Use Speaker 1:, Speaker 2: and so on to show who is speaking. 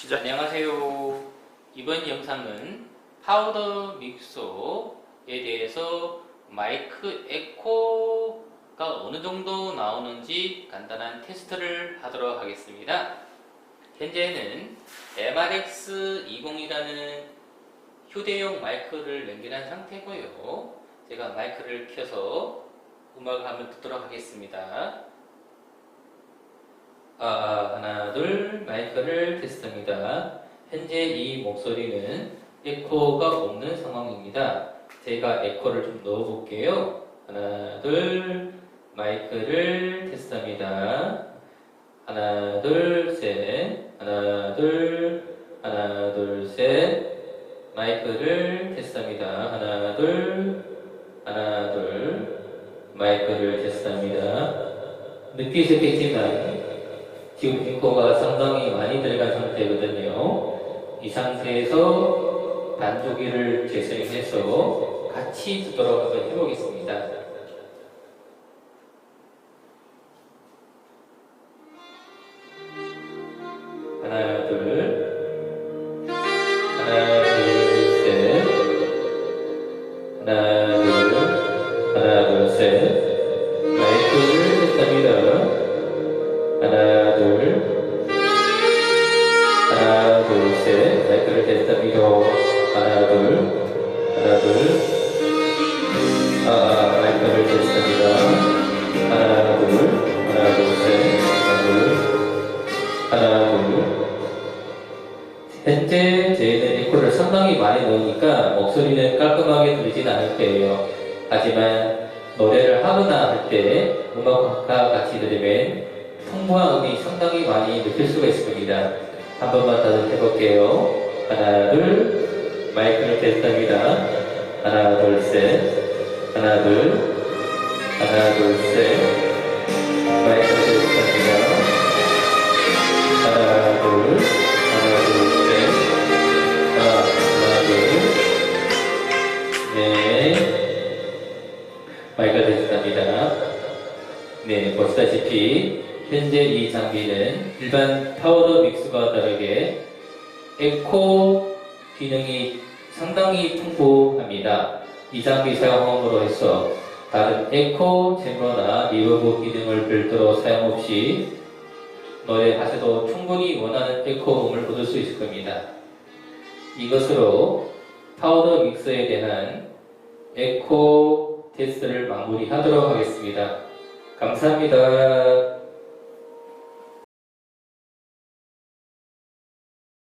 Speaker 1: 시작.
Speaker 2: 안녕하세요. 이번 영상은 파우더 믹서에 대해서 마이크 에코가 어느 정도 나오는지 간단한 테스트를 하도록 하겠습니다. 현재는 MRX20이라는 휴대용 마이크를 연결한 상태고요. 제가 마이크를 켜서 음악을 한번 듣도록 하겠습니다. 아, 하나, 둘, 마이크를 테스트합니다. 현재 이 목소리는 에코가 없는 상황입니다. 제가 에코를 좀 넣어볼게요. 하나, 둘, 마이크를 테스트합니다. 하나, 둘, 셋. 하나, 둘, 하나, 둘, 셋. 마이크를 테스트합니다. 하나, 둘, 하나, 둘. 마이크를 테스트합니다. 느끼셨겠지만, 지금 에코가 상당히 많이 들어간 상태거든요. 이 상태에서 반조기를 재생해서 같이 듣도록 한번 해보겠습니다. 하나, 둘. 하나, 둘, 셋. 하나, 둘. 하나, 둘, 셋. 마이크를 했답니다. 하나, 하나, 둘, 셋. 마이크를 testab니다. 하나, 둘. 하나, 둘. 아, 아, 마이크를 testab니다. 하나, 둘. 하나, 둘, 셋. 하나, 둘. 하나, 둘. 현재 저희는 에코를 상당히 많이 넣으니까 목소리는 깔끔하게 들리진 않을 거예요. 하지만 노래를 하거나 할 때 음악과 같이 들으면 풍부한 음이 상당히 많이 느낄 수가 있습니다. 한 번만 더 해볼게요. 하나, 둘, 마이크를 testab니다. 하나, 둘, 셋. 하나, 둘, 하나, 둘, 셋. 마이크를 testab니다. 하나, 둘, 하나, 둘, 셋. 하나, 하나, 둘. 네. 마이크를 testab니다. 네, 보시다시피 현재 이 장비는 일반 파우더 믹스와 다르게 에코 기능이 상당히 풍부합니다. 이 장비 사용함으로 해서 다른 에코 챔버나 리버브 기능을 별도로 사용 없이 노래하셔도 충분히 원하는 에코음을 얻을 수 있을 겁니다. 이것으로 파우더 믹서에 대한 에코 테스트를 마무리하도록 하겠습니다. 감사합니다.